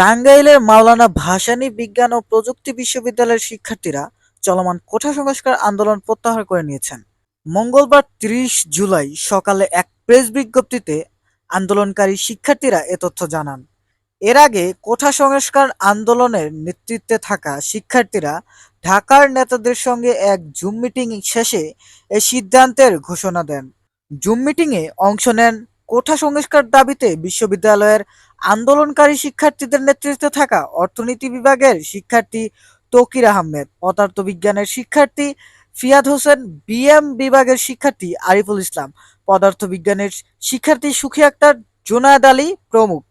টাঙ্গাইলের মাওলানা ভাসানী বিজ্ঞান ও প্রযুক্তি বিশ্ববিদ্যালয়ের শিক্ষার্থীরা চলমান কোঠা সংস্কার আন্দোলন প্রত্যাহার করে নিয়েছেন। মঙ্গলবার ত্রিশ জুলাই সকালে এক প্রেস বিজ্ঞপ্তিতে আন্দোলনকারী শিক্ষার্থীরা এ তথ্য জানান। এর আগে কোঠা সংস্কার আন্দোলনের নেতৃত্বে থাকা শিক্ষার্থীরা ঢাকার নেতাদের সঙ্গে এক জুম মিটিং শেষে এ সিদ্ধান্তের ঘোষণা দেন। জুম মিটিংয়ে অংশ নেন কোঠা সংস্কার দাবিতে বিশ্ববিদ্যালয়ের আন্দোলনকারী শিক্ষার্থীদের নেতৃত্বে থাকা অর্থনীতি বিভাগের শিক্ষার্থী তকির আহমেদ, পদার্থবিজ্ঞানের শিক্ষার্থী ফিয়াদ হোসেন, বিএম বিভাগের শিক্ষার্থী আরিফুল ইসলাম, পদার্থবিজ্ঞানের শিক্ষার্থী সুখী আক্তার জুনায়েদ আলী প্রমুখ।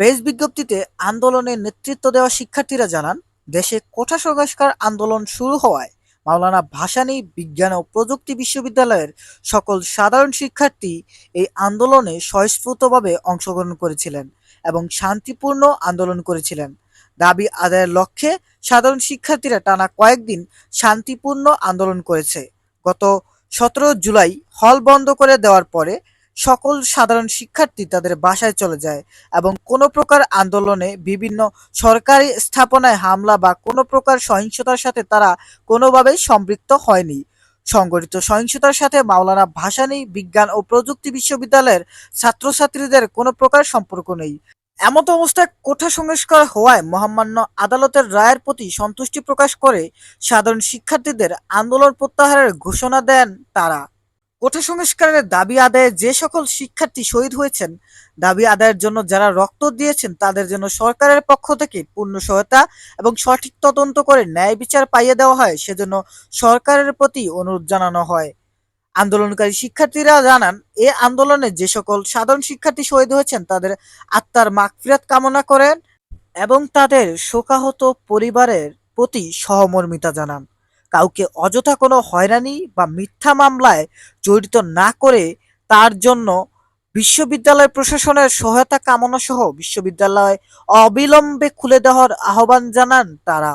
প্রেস বিজ্ঞপ্তিতে আন্দোলনে নেতৃত্ব দেওয়া শিক্ষার্থীরা জানান, দেশে কোঠা সংস্কার আন্দোলন শুরু হওয়ায় মাওলানা ভাসানী বিজ্ঞান ও প্রযুক্তি বিশ্ববিদ্যালয়ের সকল সাধারণ শিক্ষার্থী এই আন্দোলনে স্বয়স্ফূর্তভাবে অংশগ্রহণ করেছিলেন। এবং শান্তিপূর্ণ আন্দোলন করেছিলেন। দাবি আদায়ের লক্ষ্যে সাধারণ শিক্ষার্থীরা টানা কয়েকদিন শান্তিপূর্ণ আন্দোলন করেছে। গত সতেরো জুলাই হল বন্ধ করে দেওয়ার পরে সকল সাধারণ শিক্ষার্থী তাদের বাসায় চলে যায় এবং কোনো প্রকার আন্দোলনে বিভিন্ন সরকারি স্থাপনায় হামলা বা কোনো প্রকার সহিংসতার সাথে তারা কোনোভাবেই সম্পৃক্ত হয়নি। সংগঠিত সহিংসতার সাথে মাওলানা ভাসানী বিজ্ঞান ও প্রযুক্তি বিশ্ববিদ্যালয়ের ছাত্রছাত্রীদের কোনো প্রকার সম্পর্ক নেই। এমত অবস্থায় কোঠা সংস্কার হওয়ায় মহামান্য আদালতের রায়ের প্রতি সন্তুষ্টি প্রকাশ করে সাধারণ শিক্ষার্থীদের আন্দোলন প্রত্যাহারের ঘোষণা দেন তারা। কোঠা সংস্কারের দাবি আদায়ে যে সকল শিক্ষার্থী শহীদ হয়েছেন, দাবি আদায়ের জন্য যারা রক্ত দিয়েছেন, তাদের জন্য সরকারের পক্ষ থেকে পূর্ণ সহায়তা এবং সঠিক তদন্ত করে ন্যায় বিচার পাইয়ে দেওয়া হয়, সেজন্য সরকারের প্রতি অনুরোধ জানানো হয়। আন্দোলনকারী শিক্ষার্থীরা জানান, এ আন্দোলনে যে সকল সাধারণ শিক্ষার্থী শহীদ হয়েছেন, তাদের আত্মার মাগফিরাত কামনা করেন এবং তাদের শোকাহত পরিবারের প্রতি সহমর্মিতা জানান। কাউকে অযথা কোনো হয়রানি বা মিথ্যা মামলায় জড়িত না করে তার জন্য বিশ্ববিদ্যালয় প্রশাসনের সহায়তা কামনা সহ বিশ্ববিদ্যালয় অবিলম্বে খুলে দেওয়ার আহ্বান জানান তারা।